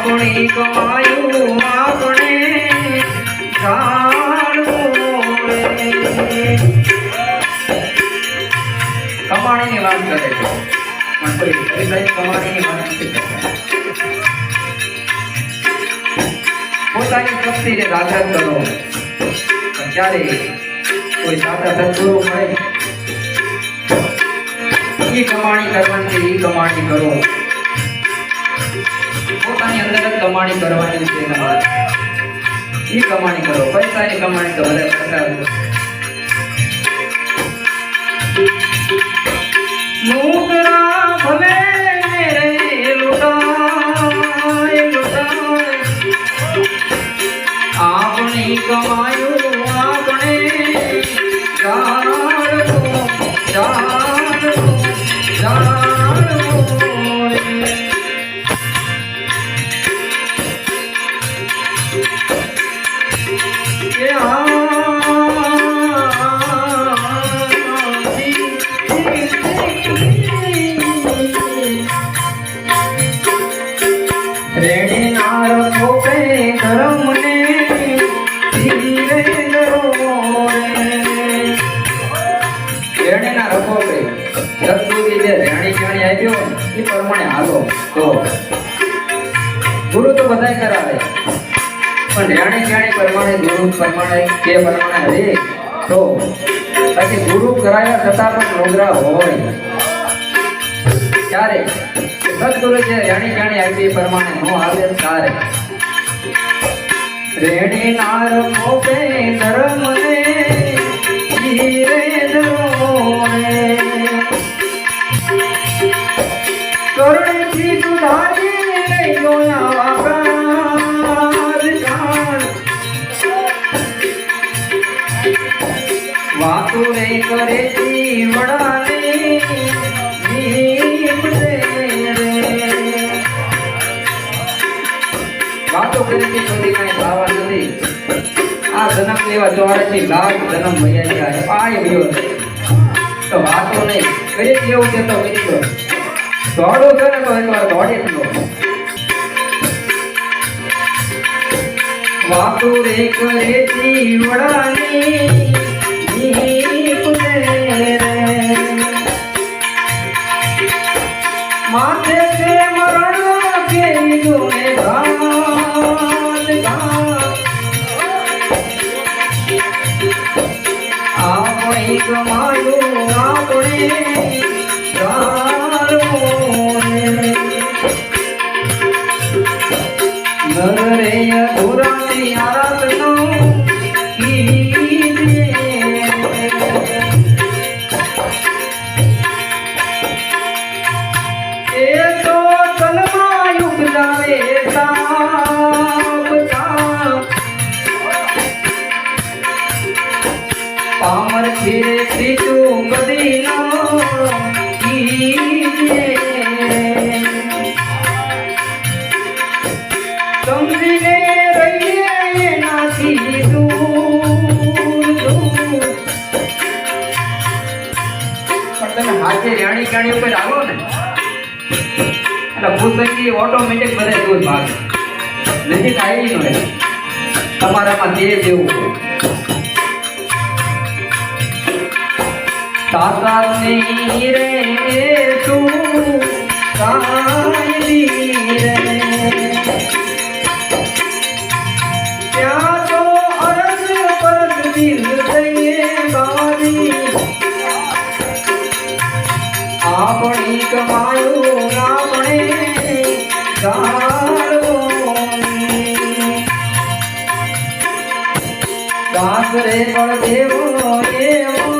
આપણી કમાયું આપણે કમાણીની વાત કરે છે. પણ પોતાની શક્તિને જાગૃત કરો પણ જ્યારે કોઈ સાચા સદગુરુ મળે? એ કમાણી કરવાની એ કમાણી કરો. પોતાની અંદર જ કમાણી કરવાની છે એ કમાણી કરો. પૈસાની કમાણી તો બધા કરતા જાણી એ પ્રમાણે હાલો. તો ગુરુ તો બધાય કરાવે. પણ રેણી જાણી પ્રમાણે, ગુરુ પ્રમાણે, કે પ્રમાણે રે તો પછી ગુરુ કરાયા છતાં પણ નોગરા હોય. ત્યારે સદગુરુ જે જાણી જાણી આવી એ પ્રમાણે નો આવે ત્યારે રેણી નાર મોપે ધર્મ ને ધીરે વાતો રે કરે જીવડાને. વાતો કરીને સુધી કાંઈ લાવા નથી. આ જન્મ લેવા ચોરાશી લાખ જન્મ ભર્યા છે પાય ગયો તો વાતો નહીં. કરી કેવું છે તો મિત્રો. દોડો છે તો દોડી જ લો વાતો રે કરે જીવડાની Yeah. હાથે રાણી કાણી ઉપર આવો ને એટલે ભૂતબંધી ઓટોમેટિક બધા દૂર ભાગે નજીક આવી ન તમારામાં તે જેવું તાકાતની રે તું કાયમી રે ત્યાં તો અરજ પરજ દિલ દઈએ બારી આપણી કમાયું આપણે જાળવોની. દાસ પણ દેવો એવો